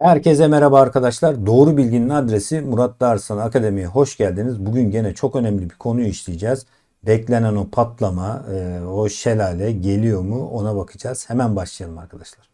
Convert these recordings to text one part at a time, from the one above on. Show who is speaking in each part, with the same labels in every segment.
Speaker 1: Herkese merhaba arkadaşlar. Doğru bilginin adresi Murat Darsan Akademi'ye hoş geldiniz. Bugün gene çok önemli bir konuyu işleyeceğiz. Beklenen o patlama, e, o şelale geliyor mu ona bakacağız. Hemen başlayalım arkadaşlar.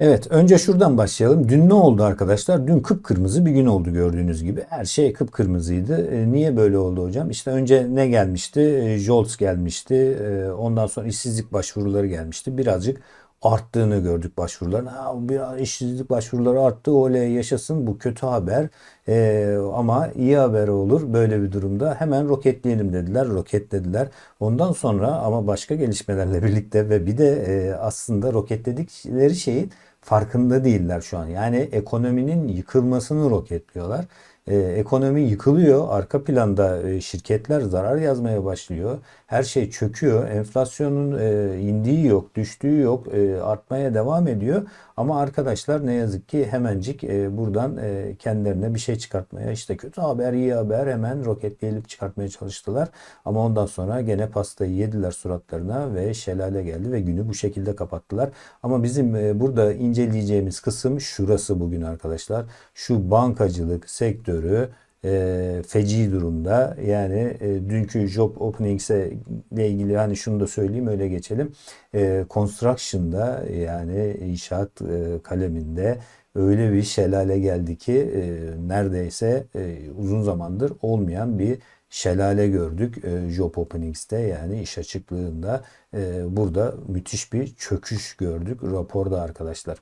Speaker 1: Evet, önce şuradan başlayalım. Dün ne oldu arkadaşlar? Dün kıpkırmızı bir gün oldu gördüğünüz gibi. Her şey kıpkırmızıydı. E, niye böyle oldu hocam? İşte önce ne gelmişti? E, JOLTS gelmişti. E, ondan sonra işsizlik başvuruları gelmişti. Birazcık arttığını gördük başvuruların. Ha, biraz işsizlik başvuruları arttı. Oley yaşasın bu kötü haber. E, ama iyi haber olur böyle bir durumda. Hemen roketleyelim dediler. Roketlediler. Ondan sonra ama başka gelişmelerle birlikte ve bir de e, aslında roketledikleri şeyin farkında değiller şu an. Yani ekonominin yıkılmasını roketliyorlar. Ee, ekonomi yıkılıyor. Arka planda e, şirketler zarar yazmaya başlıyor. Her şey çöküyor. Enflasyonun e, indiği yok, düştüğü yok. E, artmaya devam ediyor. Ama arkadaşlar ne yazık ki hemencik e, buradan e, kendilerine bir şey çıkartmaya işte kötü haber, iyi haber hemen roketleyip çıkartmaya çalıştılar. Ama ondan sonra gene pastayı yediler suratlarına ve şelale geldi ve günü bu şekilde kapattılar. Ama bizim e, burada inceleyeceğimiz kısım şurası bugün arkadaşlar. Şu bankacılık sektörü e, feci durumda. Yani e, dünkü job openings'e ile ilgili hani şunu da söyleyeyim öyle geçelim. E, construction'da yani inşaat e, kaleminde öyle bir şelale geldi ki e, neredeyse e, uzun zamandır olmayan bir şelale gördük e, job openings'te yani iş açıklığında e, burada müthiş bir çöküş gördük raporda arkadaşlar.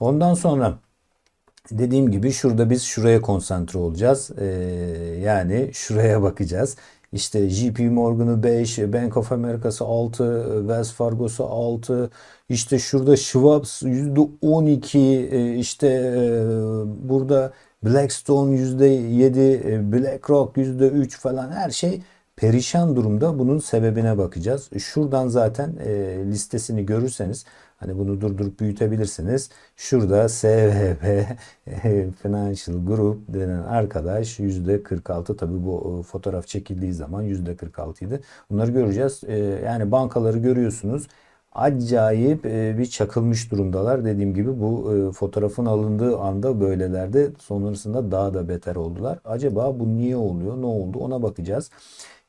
Speaker 1: Ondan sonra Dediğim gibi şurada biz şuraya konsantre olacağız. Ee, yani şuraya bakacağız. İşte JP Morgan'ı 5, Bank of America'sı 6, Wells Fargo'su 6, işte şurada Schwab's %12, e, işte e, burada Blackstone %7, e, BlackRock %3 falan her şey perişan durumda. Bunun sebebine bakacağız. Şuradan zaten listesini görürseniz Hani bunu durdurup büyütebilirsiniz. Şurada SVB Financial Group denen arkadaş %46 tabi bu e, fotoğraf çekildiği zaman %46 idi. Bunları göreceğiz. E, yani bankaları görüyorsunuz acayip e, bir çakılmış durumdalar. Dediğim gibi bu fotoğrafın alındığı anda böylelerde sonrasında daha da beter oldular. Acaba bu niye oluyor? Ne oldu? Ona bakacağız.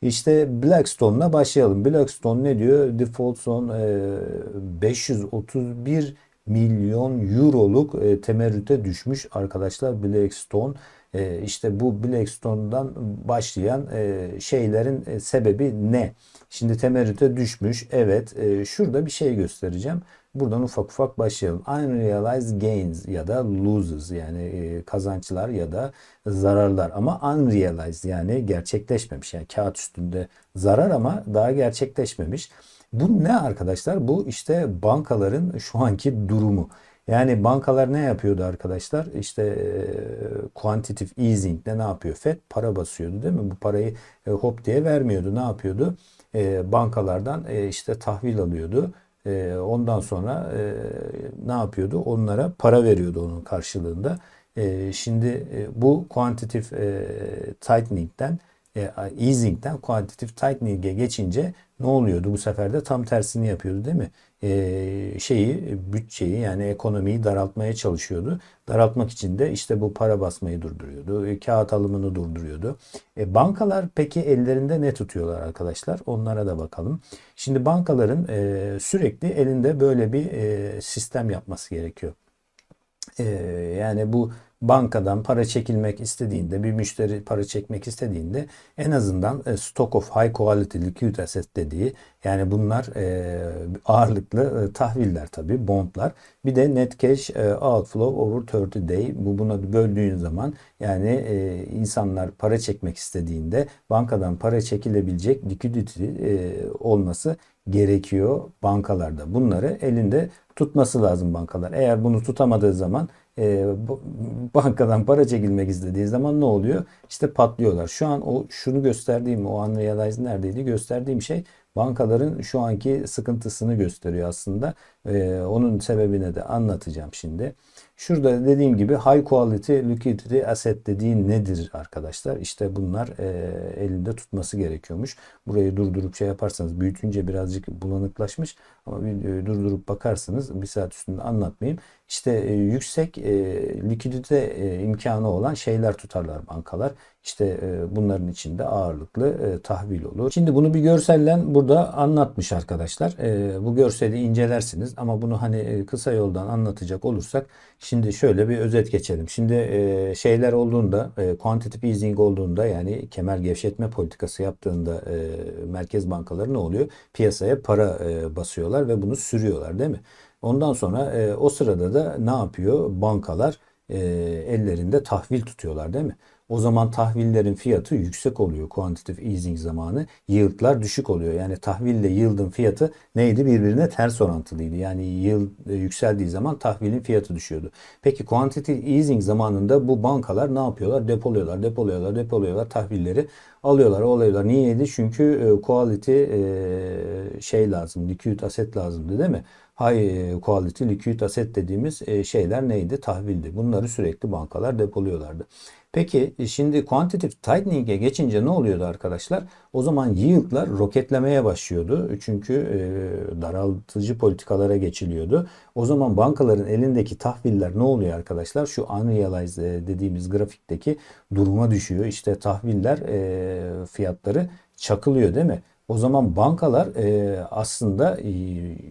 Speaker 1: İşte Blackstone'la başlayalım. Blackstone ne diyor? Default zone 531 milyon euroluk e, temerrüte düşmüş arkadaşlar Blackstone. E, işte bu Blackstone'dan başlayan e, şeylerin sebebi ne? Şimdi temerrüte düşmüş. Evet şurada bir şey göstereceğim. Buradan ufak ufak başlayalım. Unrealized gains ya da losses yani e, kazançlar ya da zararlar ama unrealized yani gerçekleşmemiş. Yani kağıt üstünde zarar ama daha gerçekleşmemiş. Bu ne arkadaşlar? Bu işte bankaların şu anki durumu. Yani bankalar ne yapıyordu arkadaşlar? İşte e, quantitative easing de ne yapıyor? FED para basıyordu değil mi? Bu parayı e, hop diye vermiyordu. Ne yapıyordu? E, bankalardan e, işte tahvil alıyordu e, ondan sonra e, ne yapıyordu? Onlara para veriyordu onun karşılığında. E, şimdi e, bu quantitative e, tightening'den e, easing'den quantitative tightening'e geçince ne oluyordu? Bu sefer de tam tersini yapıyordu değil mi? E, şeyi, bütçeyi yani ekonomiyi daraltmaya çalışıyordu. Daraltmak için de işte bu para basmayı durduruyordu. E, kağıt alımını durduruyordu. E, bankalar peki ellerinde ne tutuyorlar arkadaşlar? Onlara da bakalım. Şimdi bankaların e, sürekli elinde böyle bir e, sistem yapması gerekiyor. E, yani bu bankadan para çekilmek istediğinde, bir müşteri para çekmek istediğinde en azından e, stock of high quality liquid asset dediği yani bunlar e, ağırlıklı e, tahviller tabi bondlar. Bir de net cash outflow over 30 day. Bu buna böldüğün zaman yani insanlar para çekmek istediğinde bankadan para çekilebilecek liquidity olması gerekiyor bankalarda. Bunları elinde tutması lazım bankalar. Eğer bunu tutamadığı zaman e, bankadan para çekilmek istediği zaman ne oluyor? İşte patlıyorlar. Şu an o şunu gösterdiğim o unrealized neredeydi? Gösterdiğim şey bankaların şu anki sıkıntısını gösteriyor aslında. E, onun sebebine de anlatacağım şimdi. Şurada dediğim gibi high quality liquidity asset dediğin nedir arkadaşlar? İşte bunlar e, elinde tutması gerekiyormuş. Burayı durdurup şey yaparsanız büyütünce birazcık bulanıklaşmış ama videoyu durdurup bakarsanız bir saat üstünde anlatmayayım. İşte e, yüksek e, likidite e, imkanı olan şeyler tutarlar bankalar. İşte e, bunların içinde ağırlıklı e, tahvil olur. Şimdi bunu bir görsellen burada anlatmış arkadaşlar. E, bu görseli incelersiniz ama bunu hani e, kısa yoldan anlatacak olursak şimdi şöyle bir özet geçelim. Şimdi e, şeyler olduğunda e, quantitative easing olduğunda yani kemer gevşetme politikası yaptığında e, merkez bankaları ne oluyor? Piyasaya para e, basıyorlar ve bunu sürüyorlar değil mi? Ondan sonra e, o sırada da ne yapıyor? Bankalar e, ellerinde tahvil tutuyorlar değil mi? O zaman tahvillerin fiyatı yüksek oluyor quantitative easing zamanı. Yield'lar düşük oluyor. Yani tahville yield'ın fiyatı neydi? Birbirine ters orantılıydı. Yani yield e, yükseldiği zaman tahvilin fiyatı düşüyordu. Peki quantitative easing zamanında bu bankalar ne yapıyorlar? Depoluyorlar, depoluyorlar, depoluyorlar tahvilleri alıyorlar, alıyorlar. Niyeydi? Çünkü e, quality e, şey lazım, liquid asset lazımdı değil mi? High quality liquid asset dediğimiz e, şeyler neydi? Tahvildi. Bunları sürekli bankalar depoluyorlardı. Peki e, şimdi quantitative tightening'e geçince ne oluyordu arkadaşlar? O zaman yield'lar roketlemeye başlıyordu. Çünkü e, daraltıcı politikalara geçiliyordu. O zaman bankaların elindeki tahviller ne oluyor arkadaşlar? Şu unrealized e, dediğimiz grafikteki duruma düşüyor. İşte tahviller e, fiyatları çakılıyor değil mi? O zaman bankalar e, aslında e,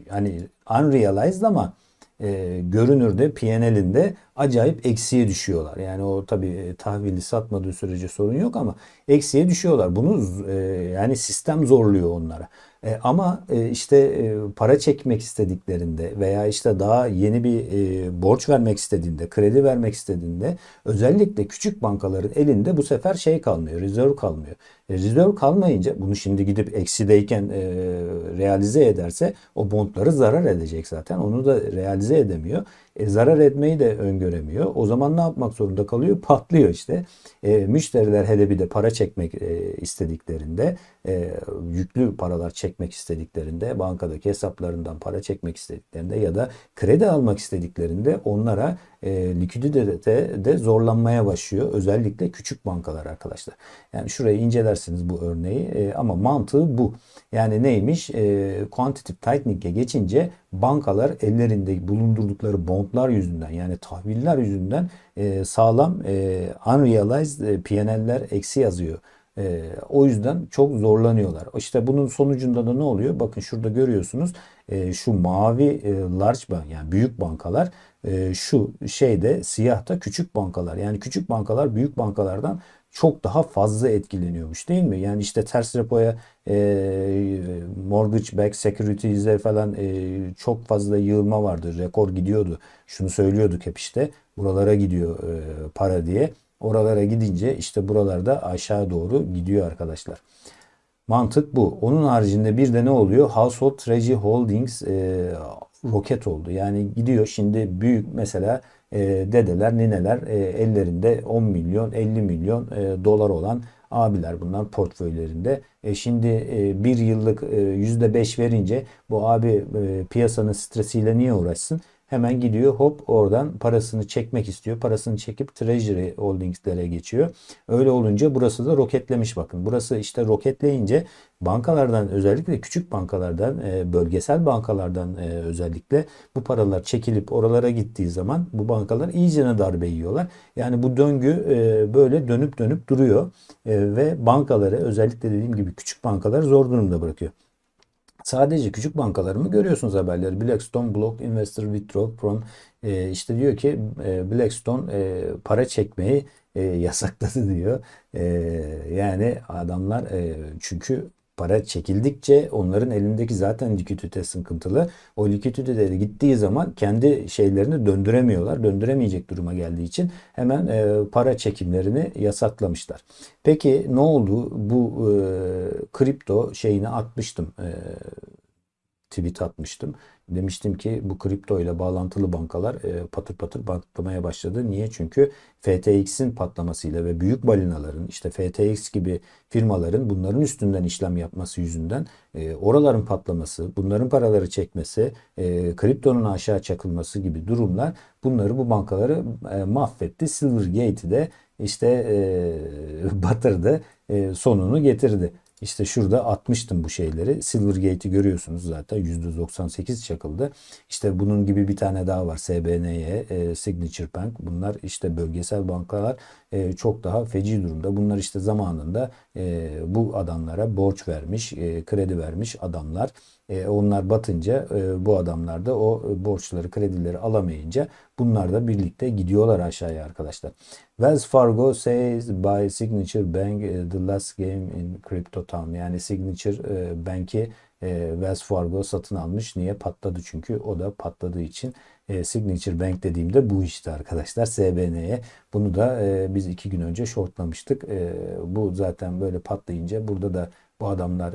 Speaker 1: hani unrealized ama e, görünürde P&L'inde acayip eksiye düşüyorlar. Yani o tabii e, tahvili satmadığı sürece sorun yok ama eksiye düşüyorlar. Bunu e, yani sistem zorluyor onlara. E, ama e, işte e, para çekmek istediklerinde veya işte daha yeni bir e, borç vermek istediğinde, kredi vermek istediğinde özellikle küçük bankaların elinde bu sefer şey kalmıyor, rezerv kalmıyor. E, rezerv kalmayınca bunu şimdi gidip eksideyken e, realize ederse o bondları zarar edecek zaten. Onu da realize edemiyor. E, zarar etmeyi de öngöremiyor. O zaman ne yapmak zorunda kalıyor? Patlıyor işte. E, müşteriler hele bir de para çekmek e, istediklerinde, e, yüklü paralar çekmek istediklerinde, bankadaki hesaplarından para çekmek istediklerinde ya da kredi almak istediklerinde onlara e, likiditede de zorlanmaya başlıyor. Özellikle küçük bankalar arkadaşlar. Yani şurayı incelersiniz bu örneği e, ama mantığı bu. Yani neymiş? E, quantitative tightening'e geçince bankalar ellerinde bulundurdukları bondlar yüzünden yani tahviller yüzünden e, sağlam e, unrealized e, P&L'ler eksi yazıyor. E, o yüzden çok zorlanıyorlar. İşte bunun sonucunda da ne oluyor? Bakın şurada görüyorsunuz e, şu mavi e, large bank yani büyük bankalar e, şu şeyde siyahta küçük bankalar yani küçük bankalar büyük bankalardan çok daha fazla etkileniyormuş değil mi? Yani işte ters repoya e, mortgage backed securities'e falan e, çok fazla yığılma vardı. Rekor gidiyordu. Şunu söylüyorduk hep işte buralara gidiyor e, para diye. Oralara gidince işte buralarda aşağı doğru gidiyor arkadaşlar. Mantık bu. Onun haricinde bir de ne oluyor? Household Treasury Holdings e, roket oldu. Yani gidiyor şimdi büyük mesela e, dedeler, nineler e, ellerinde 10 milyon, 50 milyon e, dolar olan abiler bunlar portföylerinde. E şimdi e, bir yıllık e, %5 verince bu abi e, piyasanın stresiyle niye uğraşsın? Hemen gidiyor hop oradan parasını çekmek istiyor. Parasını çekip Treasury Holdings'lere geçiyor. Öyle olunca burası da roketlemiş bakın. Burası işte roketleyince bankalardan özellikle küçük bankalardan e, bölgesel bankalardan e, özellikle bu paralar çekilip oralara gittiği zaman bu bankalar iyicene darbe yiyorlar. Yani bu döngü e, böyle dönüp dönüp duruyor ve bankaları özellikle dediğim gibi küçük bankalar zor durumda bırakıyor. Sadece küçük bankaları mı görüyorsunuz haberleri? Blackstone Block Investor Withdraw from e, işte diyor ki e, Blackstone e, para çekmeyi e, yasakladı diyor. E, yani adamlar e, çünkü para çekildikçe onların elindeki zaten likidite sıkıntılı. O likiditeleri gittiği zaman kendi şeylerini döndüremiyorlar. Döndüremeyecek duruma geldiği için hemen e, para çekimlerini yasaklamışlar. Peki ne oldu? Bu e, kripto şeyini atmıştım. E, tweet atmıştım. Demiştim ki bu kripto ile bağlantılı bankalar e, patır patır patlamaya başladı. Niye? Çünkü FTX'in patlamasıyla ve büyük balinaların işte FTX gibi firmaların bunların üstünden işlem yapması yüzünden e, oraların patlaması, bunların paraları çekmesi, e, kriptonun aşağı çakılması gibi durumlar bunları bu bankaları e, mahvetti. Silvergate'i de işte e, batırdı, e, sonunu getirdi. İşte şurada atmıştım bu şeyleri. Silvergate'i görüyorsunuz zaten %98 çakıldı. İşte bunun gibi bir tane daha var. SBNY, e, Signature Bank. Bunlar işte bölgesel bankalar e, çok daha feci durumda. Bunlar işte zamanında e, bu adamlara borç vermiş, e, kredi vermiş adamlar. E, onlar batınca e, bu adamlar da o borçları, kredileri alamayınca bunlar da birlikte gidiyorlar aşağıya arkadaşlar. Wells Fargo says by Signature Bank eh, the last game in Crypto Town. Yani Signature e, Bank'i e, Wells Fargo satın almış. Niye? Patladı çünkü. O da patladığı için Signature Bank dediğimde bu işte arkadaşlar. SBN'ye. Bunu da biz iki gün önce shortlamıştık. Bu zaten böyle patlayınca burada da bu adamlar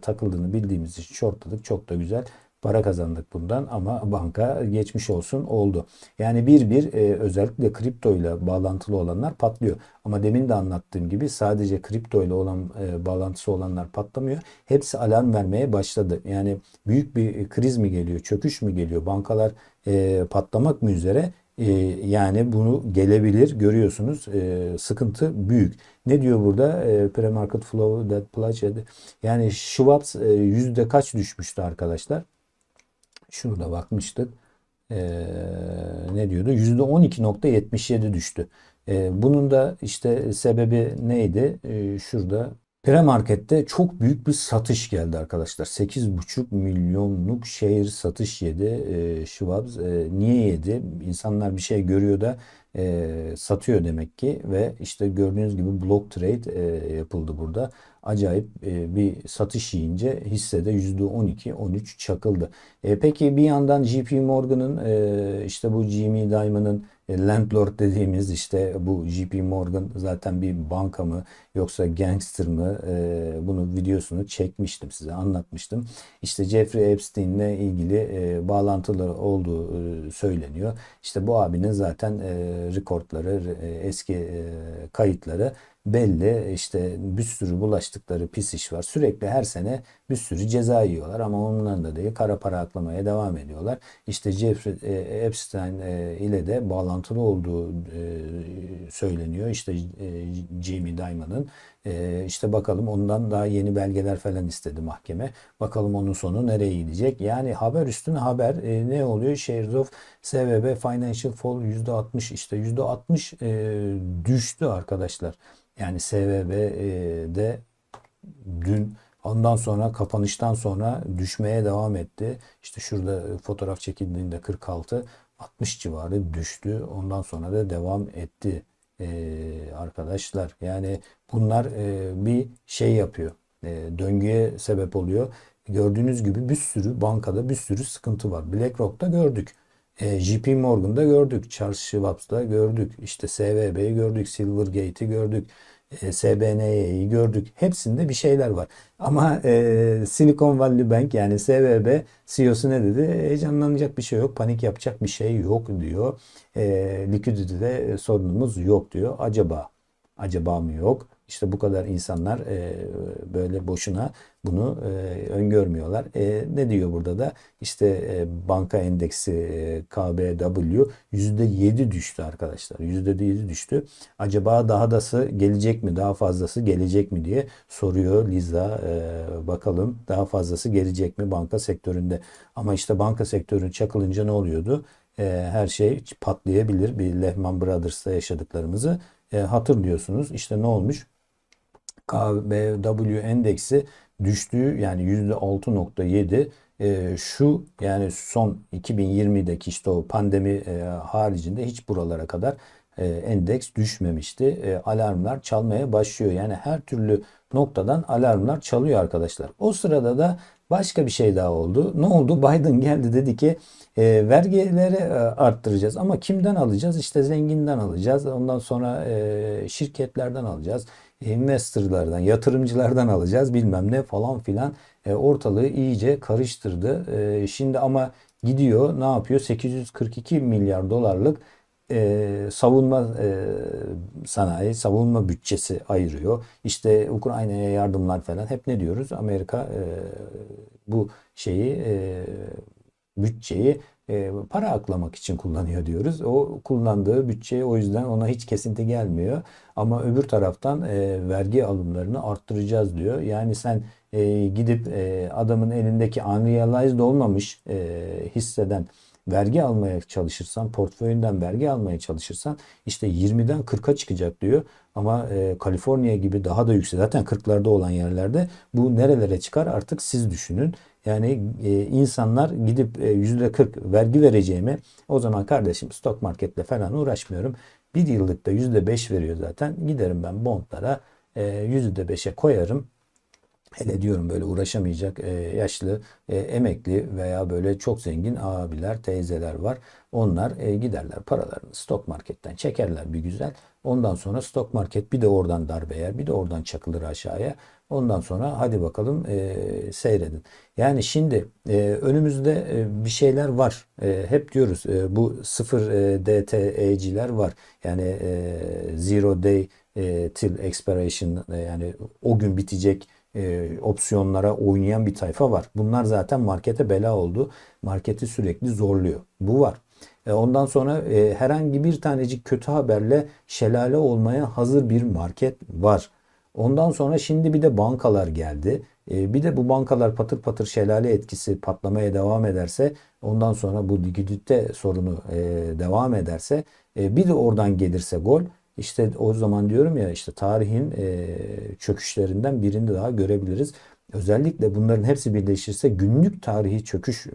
Speaker 1: takıldığını bildiğimiz için shortladık. Çok da güzel para kazandık bundan ama banka geçmiş olsun oldu. Yani bir bir e, özellikle kripto ile bağlantılı olanlar patlıyor. Ama demin de anlattığım gibi sadece kripto ile olan e, bağlantısı olanlar patlamıyor. Hepsi alarm vermeye başladı. Yani büyük bir kriz mi geliyor, çöküş mü geliyor? Bankalar e, patlamak mı üzere? E, yani bunu gelebilir görüyorsunuz e, sıkıntı büyük. Ne diyor burada? E, pre-market flow that pledged. Yani Schwab e, yüzde kaç düşmüştü arkadaşlar? Şurada bakmıştık. Ee, ne diyordu? %12.77 düştü. Ee, bunun da işte sebebi neydi? Ee, şurada Premarket'te çok büyük bir satış geldi arkadaşlar. 8,5 milyonluk şehir satış yedi e, Schwab. E, niye yedi? İnsanlar bir şey görüyor da e, satıyor demek ki ve işte gördüğünüz gibi block trade e, yapıldı burada. Acayip e, bir satış yiyince hissede %12-13 çakıldı. E, peki bir yandan JP Morgan'ın e, işte bu Jimmy Dimon'ın landlord dediğimiz işte bu JP Morgan zaten bir banka mı yoksa gangster mı e, bunun videosunu çekmiştim size anlatmıştım. İşte Jeffrey Epstein'le ilgili e, bağlantılı olduğu e, söyleniyor. İşte bu abinin zaten e, rekortları e, eski e, kayıtları belli işte bir sürü bulaştıkları pis iş var. Sürekli her sene bir sürü ceza yiyorlar ama onların da değil kara para aklamaya devam ediyorlar. İşte Jeffrey e, Epstein e, ile de bağlantılı olduğu e, söyleniyor. İşte Jamie Dimon'ın işte bakalım ondan daha yeni belgeler falan istedi mahkeme. Bakalım onun sonu nereye gidecek? Yani haber üstüne haber ne oluyor? Shares of SVB Financial Fall %60 işte %60 düştü arkadaşlar. Yani SVB'de dün ondan sonra kapanıştan sonra düşmeye devam etti. İşte şurada fotoğraf çekildiğinde 46 60 civarı düştü. Ondan sonra da devam etti ee, arkadaşlar. Yani bunlar e, bir şey yapıyor. E, döngüye sebep oluyor. Gördüğünüz gibi bir sürü bankada bir sürü sıkıntı var. BlackRock'ta gördük. E, JP Morgan'da gördük. Charles Schwab'da gördük. İşte SVB'yi gördük. Silvergate'i gördük. E, gördük. Hepsinde bir şeyler var. Ama e, Silicon Valley Bank yani SVB CEO'su ne dedi? Heyecanlanacak bir şey yok. Panik yapacak bir şey yok diyor. E, likiditede sorunumuz yok diyor. Acaba acaba mı yok? İşte bu kadar insanlar e, böyle boşuna bunu e, öngörmüyorlar. E, ne diyor burada da? İşte e, banka endeksi e, KBW %7 düştü arkadaşlar. %7 düştü. Acaba daha dası gelecek mi? Daha fazlası gelecek mi diye soruyor Liza. E, bakalım daha fazlası gelecek mi banka sektöründe? Ama işte banka sektörünün çakılınca ne oluyordu? E, her şey patlayabilir. Bir Lehman Brothers'ta yaşadıklarımızı e, hatırlıyorsunuz. İşte ne olmuş? KBW endeksi düştüğü yani %6.7 e, şu yani son 2020'deki işte o pandemi e, haricinde hiç buralara kadar e, endeks düşmemişti. E, alarmlar çalmaya başlıyor. Yani her türlü noktadan alarmlar çalıyor arkadaşlar. O sırada da başka bir şey daha oldu. Ne oldu? Biden geldi dedi ki e, vergileri e, arttıracağız ama kimden alacağız? İşte zenginden alacağız. Ondan sonra e, şirketlerden alacağız. İnvestorlardan, yatırımcılardan alacağız bilmem ne falan filan e, ortalığı iyice karıştırdı. E, şimdi ama gidiyor ne yapıyor? 842 milyar dolarlık e, savunma e, sanayi, savunma bütçesi ayırıyor. İşte Ukrayna'ya yardımlar falan hep ne diyoruz? Amerika e, bu şeyi e, bütçeyi e, para aklamak için kullanıyor diyoruz. O kullandığı bütçe o yüzden ona hiç kesinti gelmiyor. Ama öbür taraftan e, vergi alımlarını arttıracağız diyor. Yani sen e, gidip adamın elindeki unrealized olmamış hisseden vergi almaya çalışırsan, portföyünden vergi almaya çalışırsan işte 20'den 40'a çıkacak diyor. Ama e, Kaliforniya gibi daha da yüksek zaten 40'larda olan yerlerde bu nerelere çıkar artık siz düşünün. Yani e, insanlar gidip e, %40 vergi vereceğimi o zaman kardeşim stok marketle falan uğraşmıyorum. Bir yıllık da %5 veriyor zaten. Giderim ben bondlara e, %5'e koyarım. Hele diyorum böyle uğraşamayacak e, yaşlı, e, emekli veya böyle çok zengin abiler, teyzeler var. Onlar e, giderler paralarını stok marketten çekerler bir güzel. Ondan sonra stok market bir de oradan darbe yer, bir de oradan çakılır aşağıya. Ondan sonra hadi bakalım e, seyredin. Yani şimdi e, önümüzde e, bir şeyler var. E, hep diyoruz e, bu sıfır e, DTE'ciler var. Yani e, zero day e, till expiration e, yani o gün bitecek e, opsiyonlara oynayan bir tayfa var. Bunlar zaten markete bela oldu. Marketi sürekli zorluyor. Bu var. E, ondan sonra e, herhangi bir tanecik kötü haberle şelale olmaya hazır bir market var. Ondan sonra şimdi bir de bankalar geldi. E, bir de bu bankalar patır patır şelale etkisi patlamaya devam ederse ondan sonra bu likidite sorunu e, devam ederse e, bir de oradan gelirse gol işte o zaman diyorum ya işte tarihin e, çöküşlerinden birini daha görebiliriz. Özellikle bunların hepsi birleşirse günlük tarihi çöküş e,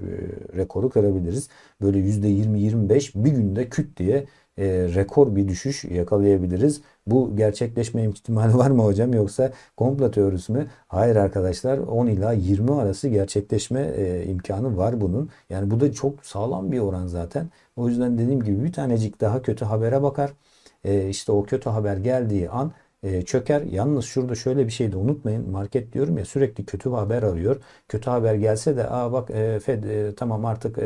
Speaker 1: rekoru kırabiliriz. Böyle %20-25 bir günde küt diye e, rekor bir düşüş yakalayabiliriz. Bu gerçekleşme ihtimali var mı hocam yoksa komplo teorisi mi? Hayır arkadaşlar 10 ila 20 arası gerçekleşme e, imkanı var bunun. Yani bu da çok sağlam bir oran zaten. O yüzden dediğim gibi bir tanecik daha kötü habere bakar e, işte o kötü haber geldiği an e, çöker. Yalnız şurada şöyle bir şey de unutmayın. Market diyorum ya sürekli kötü haber arıyor. Kötü haber gelse de aa bak e, Fed e, tamam artık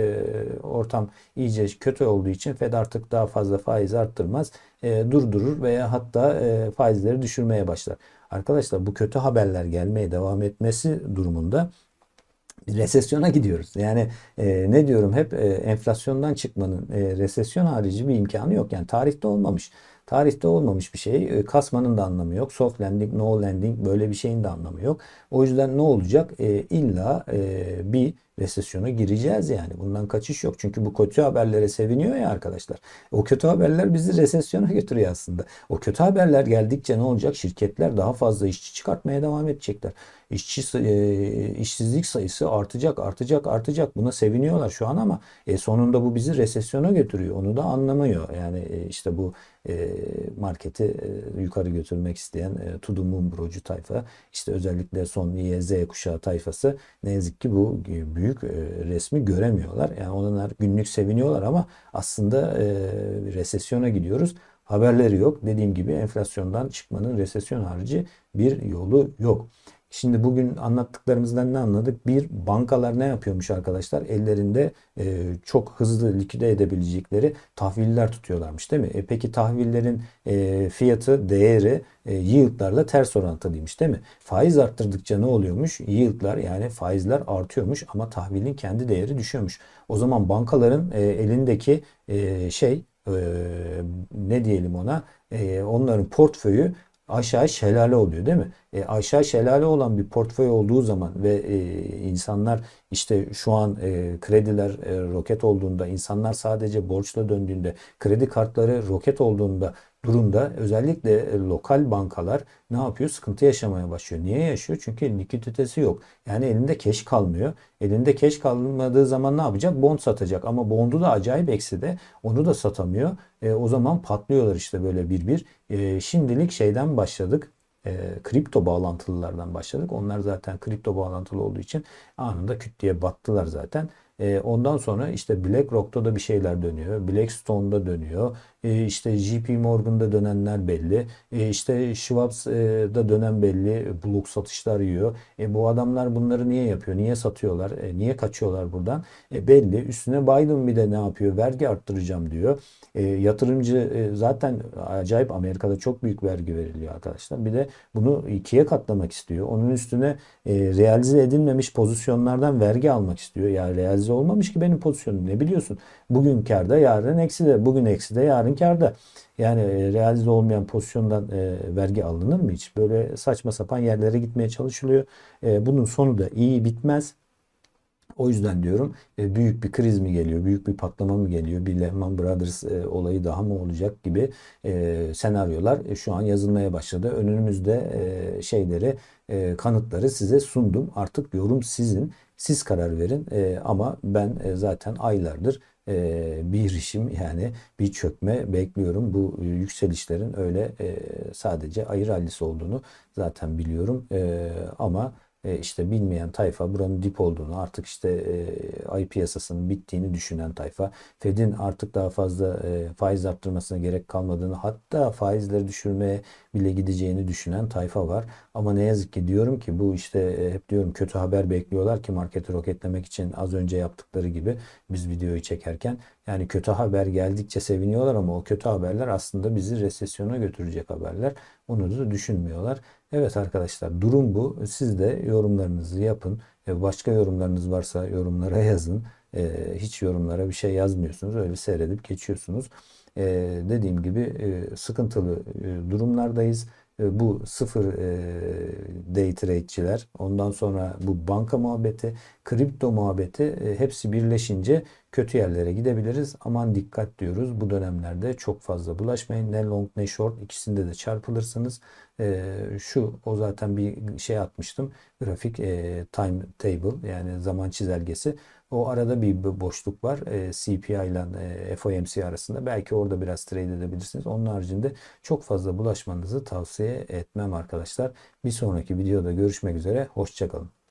Speaker 1: ortam iyice kötü olduğu için Fed artık daha fazla faiz arttırmaz. Durdurur veya hatta faizleri düşürmeye başlar. Arkadaşlar bu kötü haberler gelmeye devam etmesi durumunda resesyona gidiyoruz. Yani e, ne diyorum hep e, enflasyondan çıkmanın e, resesyon harici bir imkanı yok. Yani tarihte olmamış. Tarihte olmamış bir şey. E, kasmanın da anlamı yok. Soft landing, no landing böyle bir şeyin de anlamı yok. O yüzden ne olacak? E, illa e, bir resesyona gireceğiz yani. Bundan kaçış yok. Çünkü bu kötü haberlere seviniyor ya arkadaşlar. O kötü haberler bizi resesyona götürüyor aslında. O kötü haberler geldikçe ne olacak? Şirketler daha fazla işçi çıkartmaya devam edecekler. İşçi e, işsizlik sayısı artacak, artacak, artacak. Buna seviniyorlar şu an ama e, sonunda bu bizi resesyona götürüyor. Onu da anlamıyor. Yani e, işte bu marketi yukarı götürmek isteyen moon brocu tayfa işte özellikle son YZ kuşağı tayfası ne yazık ki bu büyük e, resmi göremiyorlar. Yani onlar günlük seviniyorlar ama aslında e, resesyona gidiyoruz. Haberleri yok. Dediğim gibi enflasyondan çıkmanın resesyon harici bir yolu yok. Şimdi bugün anlattıklarımızdan ne anladık? Bir, bankalar ne yapıyormuş arkadaşlar? Ellerinde e, çok hızlı likide edebilecekleri tahviller tutuyorlarmış değil mi? E, peki tahvillerin e, fiyatı, değeri e, yieldlarla ters orantılıymış değil mi? Faiz arttırdıkça ne oluyormuş? Yieldlar yani faizler artıyormuş ama tahvilin kendi değeri düşüyormuş. O zaman bankaların e, elindeki e, şey e, ne diyelim ona e, onların portföyü aşağı şelale oluyor değil mi? E, aşağı şelale olan bir portföy olduğu zaman ve e, insanlar işte şu an e, krediler e, roket olduğunda, insanlar sadece borçla döndüğünde, kredi kartları roket olduğunda durumda özellikle e, lokal bankalar ne yapıyor? Sıkıntı yaşamaya başlıyor. Niye yaşıyor? Çünkü likiditesi yok. Yani elinde keş kalmıyor. Elinde keş kalmadığı zaman ne yapacak? Bond satacak. Ama bondu da acayip ekside. Onu da satamıyor. E, o zaman patlıyorlar işte böyle bir bir. E, şimdilik şeyden başladık e, kripto bağlantılılardan başladık. Onlar zaten kripto bağlantılı olduğu için anında küt diye battılar zaten. E, ondan sonra işte BlackRock'ta da bir şeyler dönüyor. Blackstone'da dönüyor. E, işte JP Morgan'da dönenler belli. E, işte Schwab'da dönen belli. Blok satışlar yiyor. E, bu adamlar bunları niye yapıyor? Niye satıyorlar? E, niye kaçıyorlar buradan? E, belli. Üstüne Biden bir de ne yapıyor? Vergi arttıracağım diyor. E, yatırımcı e, zaten acayip Amerika'da çok büyük vergi veriliyor arkadaşlar. Bir de bunu ikiye katlamak istiyor. Onun üstüne e, realize edilmemiş pozisyonlardan vergi almak istiyor. Ya realize olmamış ki benim pozisyonum ne biliyorsun? Bugün karda, yarın ekside. Bugün ekside, yarın karda. Yani e, realize olmayan pozisyondan e, vergi alınır mı hiç? Böyle saçma sapan yerlere gitmeye çalışılıyor. E, bunun sonu da iyi bitmez. O yüzden diyorum e, büyük bir kriz mi geliyor, büyük bir patlama mı geliyor, bir Lehman Brothers e, olayı daha mı olacak gibi e, senaryolar e, şu an yazılmaya başladı. Önümüzde e, şeyleri, e, kanıtları size sundum. Artık yorum sizin. Siz karar verin. E, ama ben e, zaten aylardır bir işim yani bir çökme bekliyorum. Bu e, yükselişlerin öyle e, sadece ayı rallisi olduğunu zaten biliyorum. E, ama e, işte bilmeyen tayfa buranın dip olduğunu artık işte e, ay piyasasının bittiğini düşünen tayfa Fed'in artık daha fazla e, faiz arttırmasına gerek kalmadığını hatta faizleri düşürmeye bile gideceğini düşünen tayfa var. Ama ne yazık ki diyorum ki bu işte e, hep diyorum kötü haber bekliyorlar ki marketi roketlemek için az önce yaptıkları gibi biz videoyu çekerken yani kötü haber geldikçe seviniyorlar ama o kötü haberler aslında bizi resesyona götürecek haberler. Onu da düşünmüyorlar. Evet arkadaşlar durum bu. Siz de yorumlarınızı yapın. Başka yorumlarınız varsa yorumlara yazın. E, Hiç yorumlara bir şey yazmıyorsunuz. Öyle seyredip geçiyorsunuz. E, Dediğim gibi e, sıkıntılı e, durumlardayız. E, Bu sıfır e, day trade'ciler, ondan sonra bu banka muhabbeti, kripto muhabbeti hepsi birleşince kötü yerlere gidebiliriz. Aman dikkat diyoruz. Bu dönemlerde çok fazla bulaşmayın. Ne long ne short ikisinde de çarpılırsınız. E, şu o zaten bir şey atmıştım. Grafik e, time table yani zaman çizelgesi. O arada bir boşluk var. E, CPI ile e, FOMC arasında. Belki orada biraz trade edebilirsiniz. Onun haricinde çok fazla bulaşmanızı tavsiye etmem arkadaşlar. Bir sonraki videoda görüşmek üzere. Hoşçakalın.